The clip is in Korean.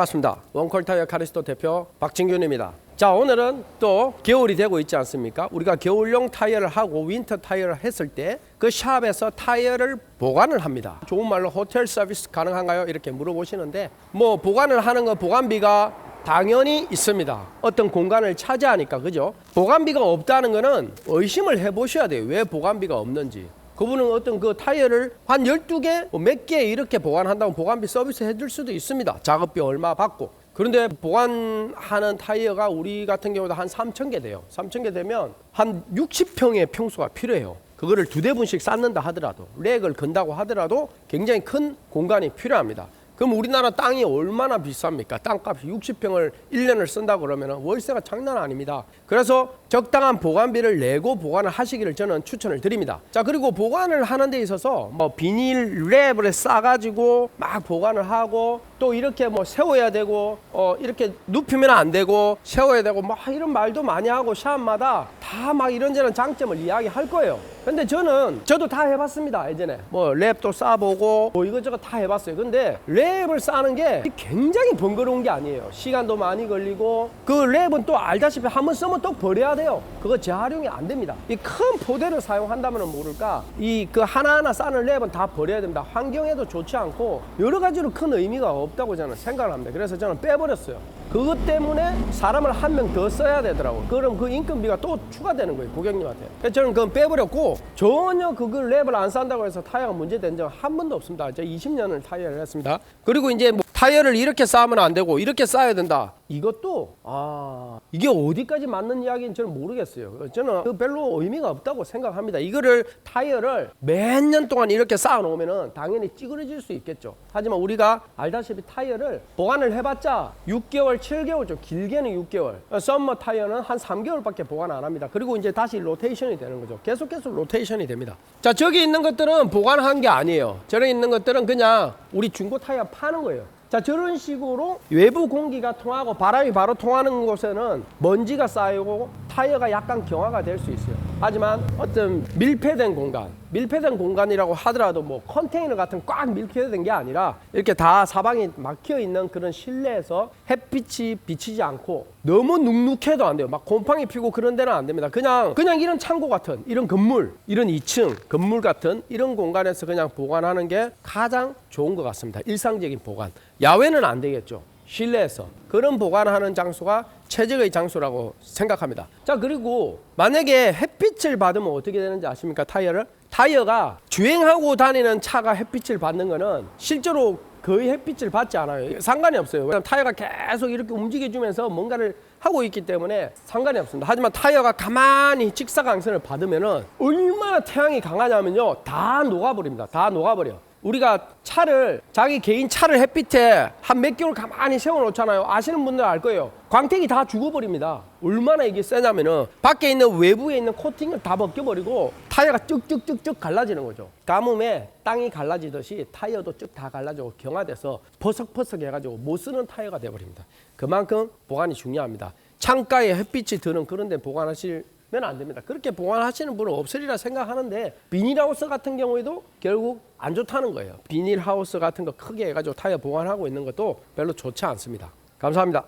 반갑습니다. 원콜타이어 카리스토 대표 박진균입니다. 자, 오늘은 또 겨울이 되고 있지 않습니까? 우리가 겨울용 타이어를 하고 윈터 타이어를 했을 때 그 샵에서 타이어를 보관을 합니다. 좋은 말로 호텔 서비스 가능한가요? 이렇게 물어보시는데 뭐 보관을 하는 거 보관비가 당연히 있습니다. 어떤 공간을 차지하니까 그죠? 보관비가 없다는 거는 의심을 해 보셔야 돼요. 왜 보관비가 없는지. 그분은 어떤 그 타이어를 한 12개, 뭐몇개 이렇게 보관한다고 보관비 서비스 해줄 수도 있습니다. 작업비 얼마 받고. 그런데 보관하는 타이어가 우리 같은 경우도 한 3,000개 돼요. 3,000개 되면 한 60평의 평수가 필요해요. 그거를 두 대분씩 쌓는다 하더라도, 렉을 건다고 하더라도 굉장히 큰 공간이 필요합니다. 그럼 우리나라 땅이 얼마나 비쌉니까? 땅값이 60평을 1년을 쓴다 그러면 월세가 장난 아닙니다. 그래서 적당한 보관비를 내고 보관을 하시기를 저는 추천을 드립니다. 자, 그리고 보관을 하는 데 있어서 뭐 비닐 랩을 싸가지고 막 보관을 하고 또 이렇게 뭐 세워야 되고 어 이렇게 눕히면 안 되고 세워야 되고 막 이런 말도 많이 하고 샵마다 다 막 이런저런 장점을 이야기할 거예요. 근데 저는 저도 다 해봤습니다 예전에 뭐 랩도 싸보고 뭐 이것저것 다 해봤어요. 근데 랩을 싸는 게 굉장히 번거로운 게 아니에요. 시간도 많이 걸리고 그 랩은 또 알다시피 한 번 쓰면 또 버려야 돼요. 그거 재활용이 안 됩니다. 이 큰 포대를 사용한다면 모를까 이 그 하나하나 싸는 랩은 다 버려야 됩니다. 환경에도 좋지 않고 여러 가지로 큰 의미가 없다고 저는 생각을 합니다. 그래서 저는 빼버렸어요. 그것 때문에 사람을 한 명 더 써야 되더라고요. 그럼 그 인건비가 또 추가되는 거예요, 고객님한테. 그래서 저는 그건 빼버렸고 전혀 그걸 랩을 안 산다고 해서 타이어가 문제된 적 한 번도 없습니다. 제가 20년을 타이어를 했습니다. 그리고 이제 뭐 타이어를 이렇게 쌓으면 안 되고 이렇게 쌓아야 된다. 이것도 아 이게 어디까지 맞는 이야기인지 저는 모르겠어요. 저는 그 별로 의미가 없다고 생각합니다. 이거를 타이어를 몇 년 동안 이렇게 쌓아 놓으면은 당연히 찌그러질 수 있겠죠. 하지만 우리가 알다시피 타이어를 보관을 해봤자 6개월, 7개월 좀 길게는 6개월. 썸머 타이어는 한 3개월밖에 보관 안 합니다. 그리고 이제 다시 로테이션이 되는 거죠. 계속 계속 로테이션이 됩니다. 자 저기 있는 것들은 보관한 게 아니에요. 저기 있는 것들은 그냥 우리 중고 타이어 파는 거예요. 자 저런 식으로 외부 공기가 통하고 바람이 바로 통하는 곳에는 먼지가 쌓이고 타이어가 약간 경화가 될 수 있어요. 하지만 어떤 밀폐된 공간, 밀폐된 공간이라고 하더라도 뭐 컨테이너 같은 꽉 밀폐된 게 아니라 이렇게 다 사방이 막혀 있는 그런 실내에서 햇빛이 비치지 않고 너무 눅눅해도 안 돼요. 막 곰팡이 피고 그런 데는 안 됩니다. 그냥 그냥 이런 창고 같은 이런 건물, 이런 2층 건물 같은 이런 공간에서 그냥 보관하는 게 가장 좋은 것 같습니다. 일상적인 보관. 야외는 안 되겠죠. 실내에서 그런 보관하는 장소가 최적의 장소라고 생각합니다. 자 그리고 만약에 햇빛을 받으면 어떻게 되는지 아십니까 타이어를? 타이어가 주행하고 다니는 차가 햇빛을 받는 거는 실제로 거의 햇빛을 받지 않아요. 상관이 없어요. 왜냐면 타이어가 계속 이렇게 움직여주면서 뭔가를 하고 있기 때문에 상관이 없습니다. 하지만 타이어가 가만히 직사광선을 받으면 은 얼마나 태양이 강하냐면요. 다 녹아버립니다. 다 녹아버려. 우리가 차를 자기 개인 차를 햇빛에 한 몇 개월 가만히 세워놓잖아요. 아시는 분들 알 거예요. 광택이 다 죽어버립니다. 얼마나 이게 세냐면은 밖에 있는 외부에 있는 코팅을 다 벗겨버리고 타이어가 쭉쭉쭉쭉 갈라지는 거죠. 가뭄에 땅이 갈라지듯이 타이어도 쭉 다 갈라지고 경화돼서 퍼석퍼석 해가지고 못 쓰는 타이어가 돼버립니다. 그만큼 보관이 중요합니다. 창가에 햇빛이 드는 그런 데 보관하실 면 안 됩니다. 그렇게 보관하시는 분은 없으리라 생각하는데 비닐하우스 같은 경우에도 결국 안 좋다는 거예요. 비닐하우스 같은 거 크게 해가지고 타이어 보관하고 있는 것도 별로 좋지 않습니다. 감사합니다.